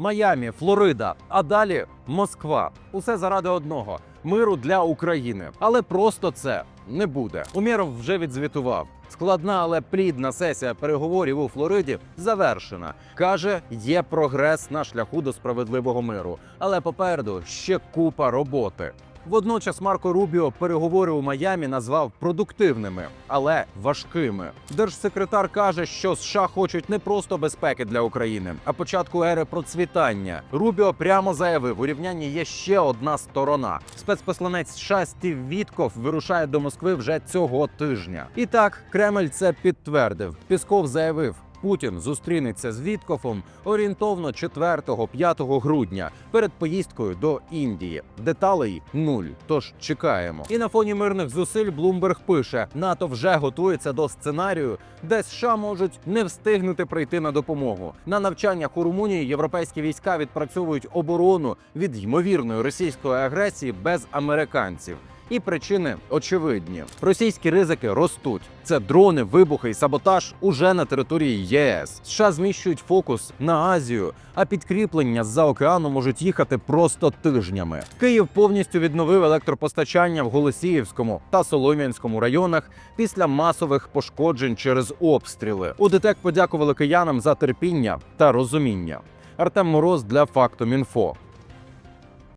Майамі, Флорида, а далі Москва. Усе заради одного миру для України. Але просто це не буде. Умєров вже відзвітував. Складна, але плідна сесія переговорів у Флориді завершена. каже, є прогрес на шляху до справедливого миру, але попереду ще купа роботи. Водночас Марко Рубіо переговори у Майамі назвав продуктивними, але важкими. Держсекретар каже, що США хочуть не просто безпеки для України, а початку ери процвітання. Рубіо прямо заявив, у рівнянні є ще одна сторона. Спецпосланець США Стів Вітков вирушає до Москви вже цього тижня. І так, Кремль це підтвердив. Пісков заявив. Путін зустрінеться з Віткофом орієнтовно 4-5 грудня перед поїздкою до Індії. Деталей нуль. Тож чекаємо. І на фоні мирних зусиль Блумберг пише: НАТО вже готується до сценарію, де США можуть не встигнути прийти на допомогу. На навчаннях у Румунії європейські війська відпрацьовують оборону від ймовірної російської агресії без американців. І причини очевидні: російські ризики ростуть. Це дрони, вибухи і саботаж уже на території ЄС. США зміщують фокус на Азію, а підкріплення з-за океану можуть їхати просто тижнями. Київ повністю відновив електропостачання в Голосіївському та Солом'янському районах після масових пошкоджень через обстріли. У ДТЕК подякували киянам за терпіння та розуміння. Артем Мороз для Фактум.Інфо.